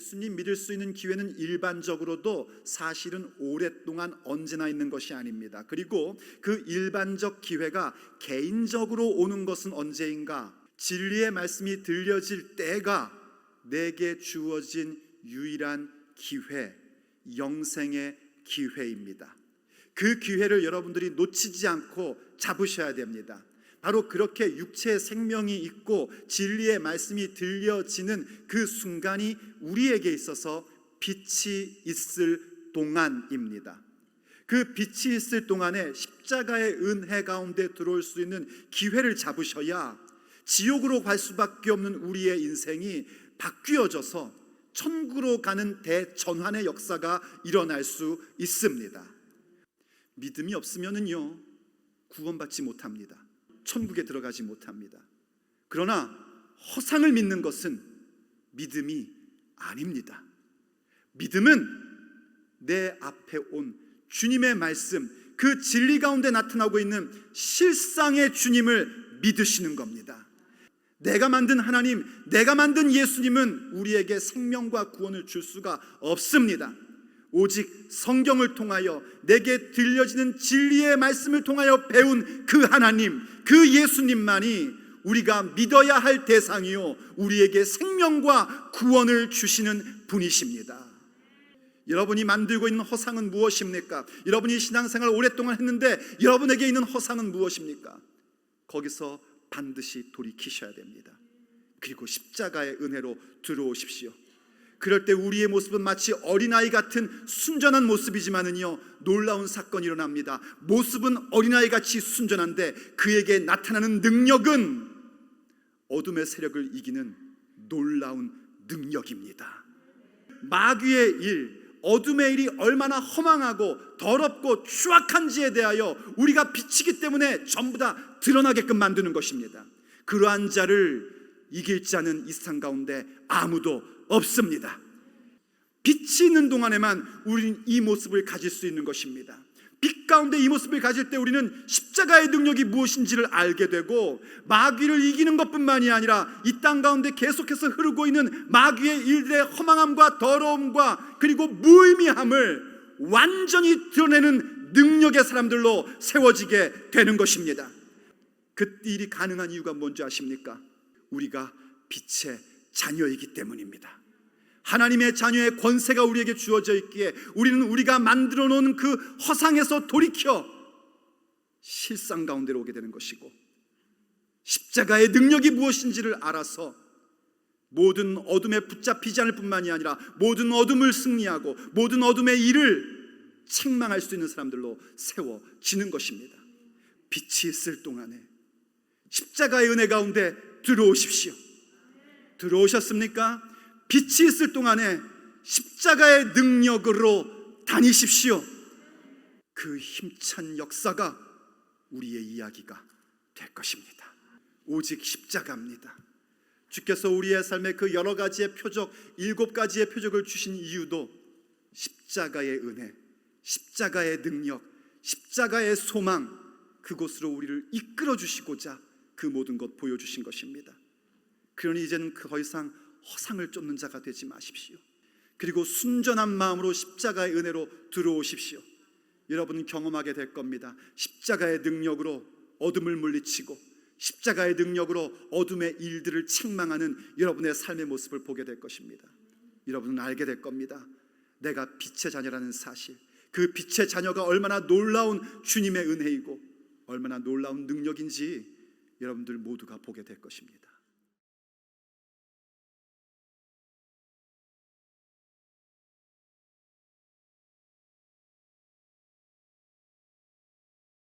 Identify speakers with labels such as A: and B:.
A: 예수님 믿을 수 있는 기회는 일반적으로도 사실은 오랫동안 언제나 있는 것이 아닙니다. 그리고 그 일반적 기회가 개인적으로 오는 것은 언제인가? 진리의 말씀이 들려질 때가 내게 주어진 유일한 기회, 영생의 기회입니다. 그 기회를 여러분들이 놓치지 않고 잡으셔야 됩니다. 바로 그렇게 육체의 생명이 있고 진리의 말씀이 들려지는 그 순간이 우리에게 있어서 빛이 있을 동안입니다. 그 빛이 있을 동안에 십자가의 은혜 가운데 들어올 수 있는 기회를 잡으셔야 지옥으로 갈 수밖에 없는 우리의 인생이 바뀌어져서 천국으로 가는 대전환의 역사가 일어날 수 있습니다. 믿음이 없으면은요 구원받지 못합니다. 천국에 들어가지 못합니다. 그러나 허상을 믿는 것은 믿음이 아닙니다. 믿음은 내 앞에 온 주님의 말씀, 그 진리 가운데 나타나고 있는 실상의 주님을 믿으시는 겁니다. 내가 만든 하나님, 내가 만든 예수님은 우리에게 생명과 구원을 줄 수가 없습니다. 오직 성경을 통하여 내게 들려지는 진리의 말씀을 통하여 배운 그 하나님, 그 예수님만이 우리가 믿어야 할 대상이요. 우리에게 생명과 구원을 주시는 분이십니다. 여러분이 만들고 있는 허상은 무엇입니까? 여러분이 신앙생활 오랫동안 했는데 여러분에게 있는 허상은 무엇입니까? 거기서 반드시 돌이키셔야 됩니다. 그리고 십자가의 은혜로 들어오십시오. 그럴 때 우리의 모습은 마치 어린아이 같은 순전한 모습이지만은요 놀라운 사건이 일어납니다. 모습은 어린아이 같이 순전한데 그에게 나타나는 능력은 어둠의 세력을 이기는 놀라운 능력입니다. 마귀의 일, 어둠의 일이 얼마나 허망하고 더럽고 추악한지에 대하여 우리가 비치기 때문에 전부 다 드러나게끔 만드는 것입니다. 그러한 자를 이길 자는 이 세상 가운데 아무도 없습니다. 있는 동안에만 우리는 이 모습을 가질 수 있는 것입니다. 빛 가운데 이 모습을 가질 때 우리는 십자가의 능력이 무엇인지를 알게 되고 마귀를 이기는 것뿐만이 아니라 이 땅 가운데 계속해서 흐르고 있는 마귀의 일들의 허망함과 더러움과 그리고 무의미함을 완전히 드러내는 능력의 사람들로 세워지게 되는 것입니다. 그 일이 가능한 이유가 뭔지 아십니까? 우리가 빛의 자녀이기 때문입니다. 하나님의 자녀의 권세가 우리에게 주어져 있기에 우리는 우리가 만들어 놓은 그 허상에서 돌이켜 실상 가운데로 오게 되는 것이고 십자가의 능력이 무엇인지를 알아서 모든 어둠에 붙잡히지 않을 뿐만이 아니라 모든 어둠을 승리하고 모든 어둠의 일을 책망할 수 있는 사람들로 세워지는 것입니다. 빛이 있을 동안에 십자가의 은혜 가운데 들어오십시오. 들어오셨습니까? 빛이 있을 동안에 십자가의 능력으로 다니십시오. 그 힘찬 역사가 우리의 이야기가 될 것입니다. 오직 십자가입니다. 주께서 우리의 삶에 그 여러 가지의 표적, 일곱 가지의 표적을 주신 이유도 십자가의 은혜, 십자가의 능력, 십자가의 소망, 그곳으로 우리를 이끌어 주시고자 그 모든 것 보여주신 것입니다. 그러니 이제는 그더 이상 허상을 쫓는 자가 되지 마십시오. 그리고 순전한 마음으로 십자가의 은혜로 들어오십시오. 여러분은 경험하게 될 겁니다. 십자가의 능력으로 어둠을 물리치고 십자가의 능력으로 어둠의 일들을 책망하는 여러분의 삶의 모습을 보게 될 것입니다. 여러분은 알게 될 겁니다. 내가 빛의 자녀라는 사실. 그 빛의 자녀가 얼마나 놀라운 주님의 은혜이고 얼마나 놀라운 능력인지 여러분들 모두가 보게 될 것입니다.